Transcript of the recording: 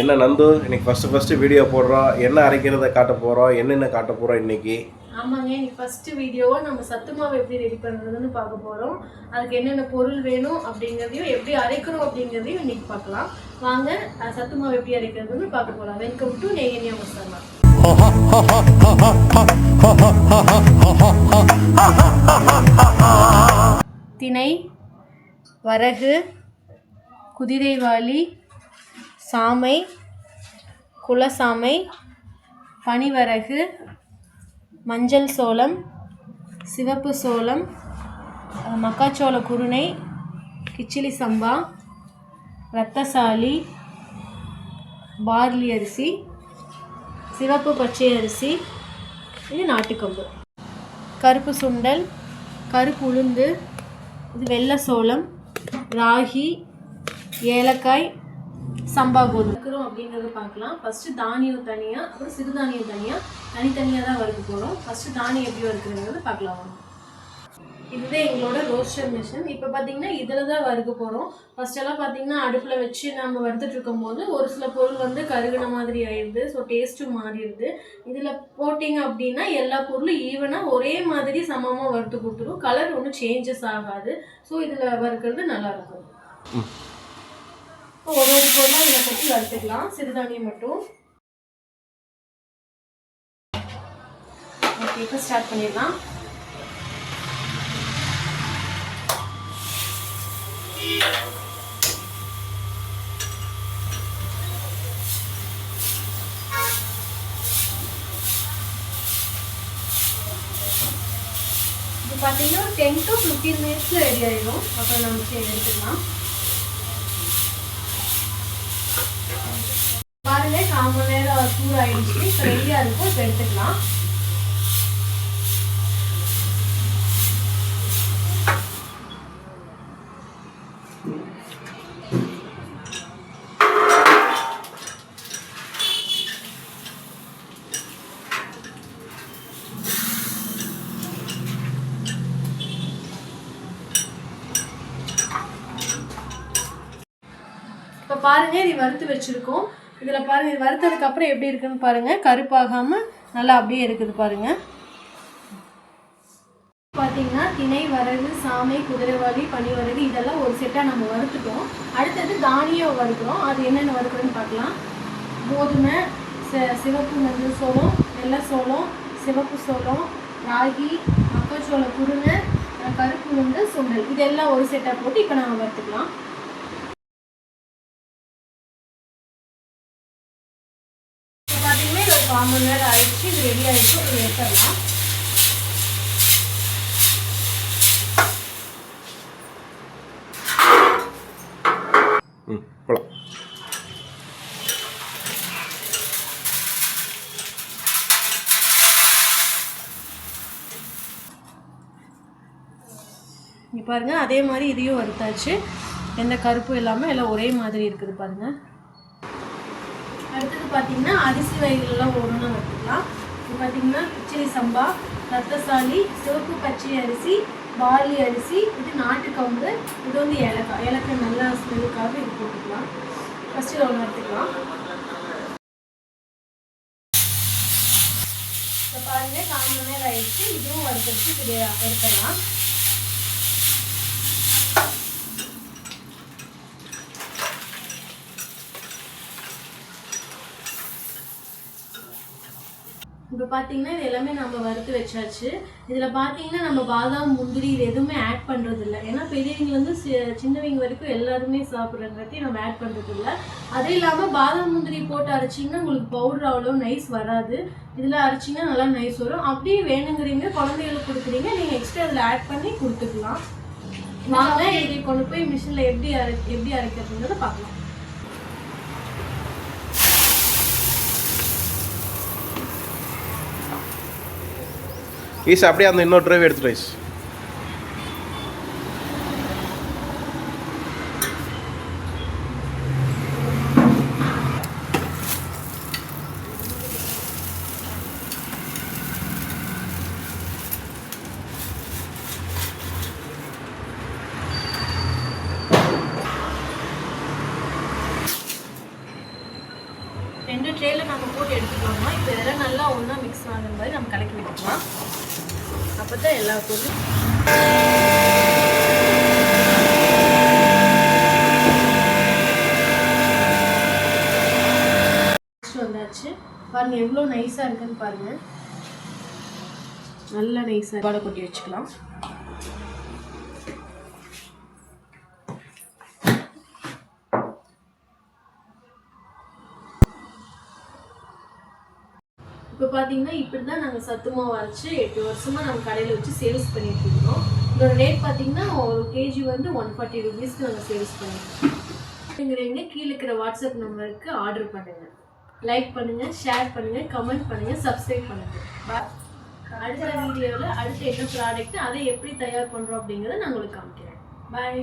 என்ன நந்து இன்னைக்கு first first video போடுறோம். என்ன அரைக்கிறத காட்ட போறோம்? என்னென்ன காட்ட போறோம் இன்னைக்கு? ஆமாங்க இன்னைக்கு ஃபர்ஸ்ட் வீடியோவை நம்ம சத்து மாவு எப்படி ரெடி பண்ணுறதுன்னு பார்க்க போகிறோம் அதுக்கு என்னென்ன பொருள் வேணும் அப்படிங்கிறதையும் எப்படி அரைக்கணும் அப்படிங்கிறதையும் இன்னைக்கு பார்க்கலாம். வாங்க சத்து மாவு எப்படி அரைக்கிறதுன்னு பார்க்க போகலாம் வெல்கம் டு நேயன்யா மசாலா. திணை வரகு குதிரைவாளி சாமை குலசாமை பனிவரகு மஞ்சள் சோளம் சிவப்பு சோளம் மக்காச்சோள குருணை கிச்சிலி சம்பா ரத்தசாலி பார்லி அரிசி சிவப்பு பச்சை அரிசி இது நாட்டுக்கம்பு. கருப்பு சுண்டல் கருப்பு உளுந்து இது வெள்ளை சோளம் ராகி ஏலக்காய் சம்பா கோதுமை இருக்கிறோம் அப்படிங்கிறத பார்க்கலாம். ஃபஸ்ட்டு தானியம் தனியாக அப்புறம் சிறுதானியம் தனியாக தனித்தனியாக தான் வறுக்க போகிறோம் ஃபஸ்ட்டு தானியம் எப்படி வறுக்கிறதுங்கிறது பார்க்கலாம் இதுதான் எங்களோட ரோஸ்டர் மிஷின் இப்போ பார்த்தீங்கன்னா இதில் தான் வறுக்க போகிறோம் ஃபஸ்ட்டெல்லாம் பார்த்தீங்கன்னா அடுப்பில் வச்சு நம்ம வறுத்துட்ருக்கும் போது ஒரு சில பொருள் வந்து கருகின மாதிரி ஆயிடுது. ஸோ டேஸ்ட்டும் மாறிடுது. இதில் போட்டிங்க அப்படின்னா எல்லா பொருளும் ஈவனாக ஒரே மாதிரி சமமாக வறுத்து கொடுத்துரும். கலர் ஒன்றும் சேஞ்சஸ் ஆகாது. ஸோ இதில் வறுக்கிறது நல்லாயிருக்கும் இப்போ ஒரு ஒரு பொருளாக இதில் கொட்டி வறுத்துக்கலாம் சிறுதானியம் மட்டும். ஓகே இப்போ ஸ்டார்ட் பண்ணிடலாம். பார்த்தீங்கன்னா பார்த்தீங்கன்னா டென் டு ஃபிஃப்டீன் மினிட்ஸில் ரெடி ஆகிடும் அப்புறம் நம்ம எடுத்துக்கலாம். கால் மணி நேரம் சூடாயிடுச்சு இப்போ ரெடியாக இருக்கும். இப்போ எடுத்துக்கலாம். இப்போ பாருங்க இது வறுத்து வச்சிருக்கோம். இதில் பாருங்க இது வறுத்ததுக்கு அப்புறம் எப்படி இருக்குன்னு பாருங்க. கருப்பாகாம நல்லா அப்படியே இருக்குது பாருங்க. பார்த்தீங்கன்னா திணை வரகு சாமை குதிரைவாளி பனிவரகு இதெல்லாம் ஒரு செட்டாக நம்ம வறுத்துட்டோம். அடுத்தது தானியம் வறுக்கிறோம். அது என்னென்ன வறுக்கிறோன்னு பார்க்கலாம். கோதுமை ச சிவப்பு மஞ்சள் சோளம் வெள்ளை சோளம் சிவப்பு சோளம் ராகி மக்காச்சோள குருணை அஹ் கருப்பு உளுந்து சுண்டல். இதெல்லாம் ஒரு செட்டாக போட்டு இப்போ நம்ம வறுத்துக்கலாம். கால் மணி நேரம் ஆயிடுச்சு. இது ரெடி ஆயிடுச்சு. இது எடுத்துடலாம். போகலாம் இங்கே பாருங்க அதே மாதிரி இதையும் வறுத்தாச்சு. எந்த கருப்பும் இல்லாமல் எல்லாம் ஒரே மாதிரி இருக்குது பாருங்க. அடுத்தது பார்த்தீங்கன்னா அரிசி வகைகள்லாம் ஒவ்வொன்றா வறுத்துக்கலாம் இது பார்த்தீங்கன்னா கிச்சடி சம்பா ரத்தசாலி சிவப்பு பச்சை அரிசி பார்லி அரிசி இது நாட்டுக்கம்பு இது வந்து ஏலக்காய். ஏலக்காய் நல்லா ஸ்மெல்லுக்காக இது போட்டுக்கலாம். ஃபஸ்ட்டு இதை ஒன்று எடுத்துக்கலாம். இப்போ பாருங்கள் கால் நேரம் ஆயிடுச்சு இதுவும் வறுத்தடிச்சு இது எடுத்துடலாம் இப்போ பார்த்தீங்கன்னா இது எல்லாமே நம்ம வறுத்து வச்சாச்சு. இதில் பார்த்தீங்கன்னா நம்ம பாதாம் முந்திரி இது எதுவுமே ஆட் பண்ணுறது இல்லை ஏன்னா பெரியவங்கலேருந்து சின்னவங்க வரைக்கும் எல்லாருமே சாப்பிட்றங்காட்டி நம்ம ஆட் பண்ணுறது இல்லை அது இல்லாமல் பாதாம் முந்திரி போட்டு அரைச்சிங்கன்னா உங்களுக்கு பவுடர் அவ்வளோ நைஸ் வராது. இதில் அரைச்சிங்கன்னா நல்லா நைஸ் வரும். அப்படியே வேணுங்கிறீங்க குழந்தைகளுக்கு கொடுக்குறீங்க நீங்கள் எக்ஸ்ட்ரா இதில் ஆட் பண்ணி கொடுத்துக்கலாம். வாங்க இதை கொண்டு போய் மிஷினில் எப்படி அரை எப்படி அரைக்கிறதுங்கிறத பார்க்கலாம். ஈஸ் அப்படியே அந்த இன்னொரு ட்ரைவ் எடுத்துட்டு ஈஸ் ரெண்டு ட்ரேல நம்ம போட்டு எடுத்துக்கோங்க இப்போ இதெல்லாம் நல்லா ஒன்றா மிக்ஸ் ஆகிற மாதிரி நம்ம கலக்கி விட்டுக்கலாம். அப்போ தான் எல்லா பொருளும் வந்தாச்சு. பாருங்க எவ்வளோ நைஸாக இருக்குன்னு பாருங்க. நல்லா நைஸாக வடை கொட்டி வச்சுக்கலாம். பார்த்தீங்கன்னா இப்படி தான் நாங்கள் சத்துமாவு அரைச்சி எட்டு வருஷமாக நம்ம கடையில் வச்சு சேல்ஸ் பண்ணிட்டு இருக்கோம். இதோட ரேட் பார்த்தீங்கன்னா ஒரு கேஜி வந்து ஒன் ஃபார்ட்டி ருபீஸ்க்கு நாங்கள் சேல்ஸ் பண்ணியிருக்கோம் கீழே இருக்கிற வாட்ஸ்அப் நம்பருக்கு ஆர்டர் பண்ணுங்கள் லைக் பண்ணுங்கள் ஷேர் பண்ணுங்கள் கமெண்ட் பண்ணுங்கள் சப்ஸ்கிரைப் பண்ணுங்கள் அடுத்த வீடியோவில் அடுத்த என்ன ப்ராடக்ட் அதை எப்படி தயார் பண்ணுறோம் அப்படிங்கிறத நான் உங்களுக்கு காமிக்கிறேன். பாய்